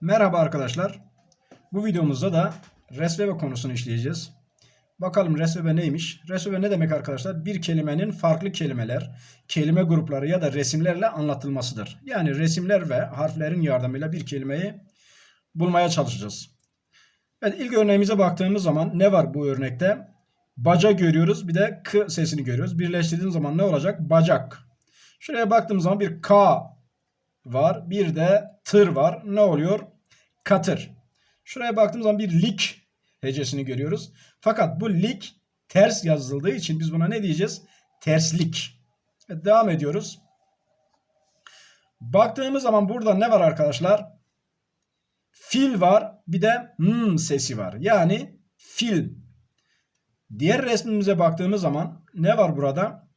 Merhaba arkadaşlar. Bu videomuzda da resvebe konusunu işleyeceğiz. Bakalım resvebe neymiş? Resvebe ne demek arkadaşlar? Bir kelimenin farklı kelimeler, kelime grupları ya da resimlerle anlatılmasıdır. Yani resimler ve harflerin yardımıyla bir kelimeyi bulmaya çalışacağız. Evet ilk örneğimize baktığımız zaman ne var bu örnekte? Baca görüyoruz bir de k sesini görüyoruz. Birleştirdiğimiz zaman ne olacak? Bacak. Şuraya baktığımız zaman bir k var. Bir de tır var. Ne oluyor? Katır. Şuraya baktığımız zaman bir lik hecesini görüyoruz. Fakat bu lik ters yazıldığı için biz buna ne diyeceğiz? Terslik. Evet, devam ediyoruz. Baktığımız zaman burada ne var arkadaşlar? Fil var. Bir de hmm sesi var. Yani film. Diğer resmimize baktığımız zaman ne var burada?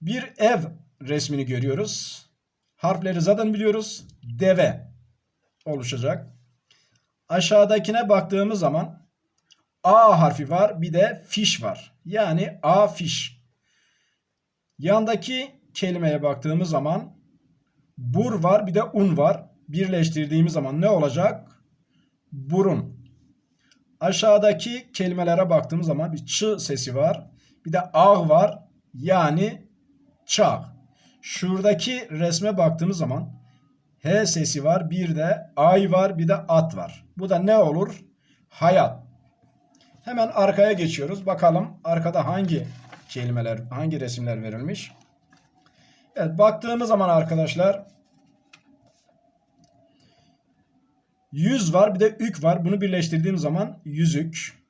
Bir ev resmini görüyoruz. Harfleri zaten biliyoruz. Deve oluşacak. Aşağıdakine baktığımız zaman A harfi var bir de fiş var. Yani A fiş. Yandaki kelimeye baktığımız zaman bur var bir de un var. Birleştirdiğimiz zaman ne olacak? Burun. Aşağıdaki kelimelere baktığımız zaman bir ç sesi var. Bir de ağ var. Yani çağ. Şuradaki resme baktığımız zaman H sesi var, bir de ay var, bir de at var. Bu da ne olur? Hayat. Hemen arkaya geçiyoruz. Bakalım arkada hangi kelimeler, hangi resimler verilmiş. Evet, baktığımız zaman arkadaşlar yüz var, bir de ük var. Bunu birleştirdiğim zaman yüzük.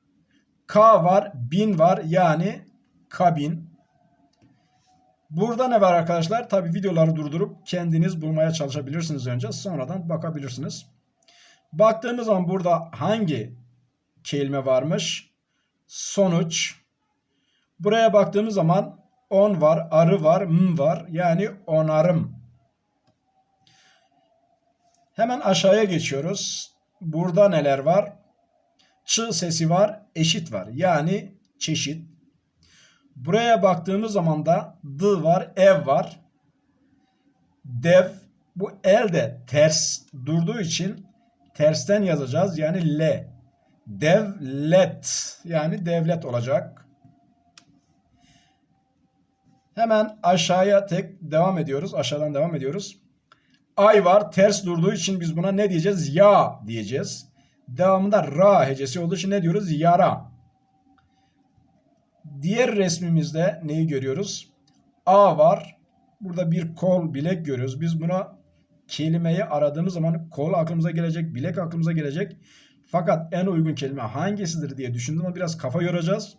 K var, bin var yani kabin. Burada ne var arkadaşlar? Tabi videoları durdurup kendiniz bulmaya çalışabilirsiniz önce. Sonradan bakabilirsiniz. Baktığımız zaman burada hangi kelime varmış? Sonuç. Buraya baktığımız zaman on var, arı var, m var. Yani onarım. Hemen aşağıya geçiyoruz. Burada neler var? Ç sesi var, eşit var. Yani çeşit. Buraya baktığımız zaman da d var, ev var. Dev bu el de ters durduğu için tersten yazacağız. Yani l. Devlet yani devlet olacak. Hemen aşağıya tek devam ediyoruz. Aşağıdan devam ediyoruz. Ay var ters durduğu için biz buna ne diyeceğiz? Ya diyeceğiz. Devamında ra hecesi olduğu için ne diyoruz? Yara. Diğer resmimizde neyi görüyoruz? A var. Burada bir kol, bilek görüyoruz. Biz buna kelimeyi aradığımız zaman kol aklımıza gelecek, bilek aklımıza gelecek. Fakat en uygun kelime hangisidir diye düşündüğümde biraz kafa yoracağız.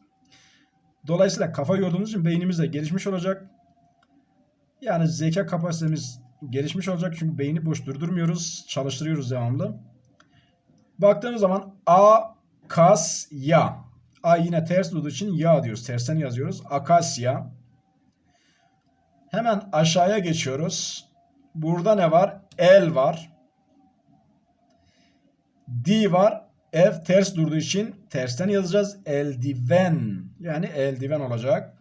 Dolayısıyla kafa yorduğumuz için beynimiz de gelişmiş olacak. Yani zeka kapasitemiz gelişmiş olacak çünkü beyni boş durdurmuyoruz, çalıştırıyoruz devamlı. Baktığımız zaman A, kas, ya. A yine ters durduğu için ya diyoruz. Tersten yazıyoruz. Akasya. Hemen aşağıya geçiyoruz. Burada ne var? El var. D var. F ters durduğu için tersten yazacağız. Eldiven. Yani eldiven olacak.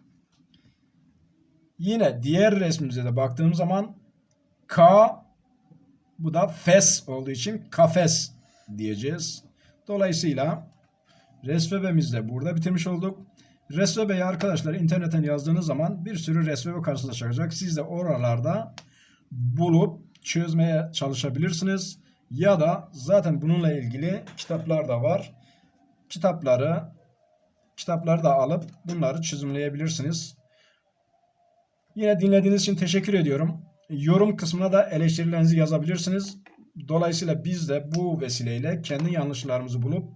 Yine diğer resmimize de baktığım zaman K bu da fes olduğu için kafes diyeceğiz. Dolayısıyla Resvebemizi de burada bitirmiş olduk. Resvebe'yi arkadaşlar internetten yazdığınız zaman bir sürü resvebe karşınıza çıkacak. Siz de oralarda bulup çözmeye çalışabilirsiniz. Ya da zaten bununla ilgili kitaplar da var. Kitapları kitapları da alıp bunları çözümleyebilirsiniz. Yine dinlediğiniz için teşekkür ediyorum. Yorum kısmına da eleştirilerinizi yazabilirsiniz. Dolayısıyla biz de bu vesileyle kendi yanlışlarımızı bulup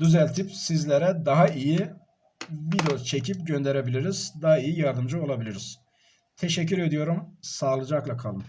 düzeltip sizlere daha iyi video çekip gönderebiliriz. Daha iyi yardımcı olabiliriz. Teşekkür ediyorum. Sağlıcakla kalın.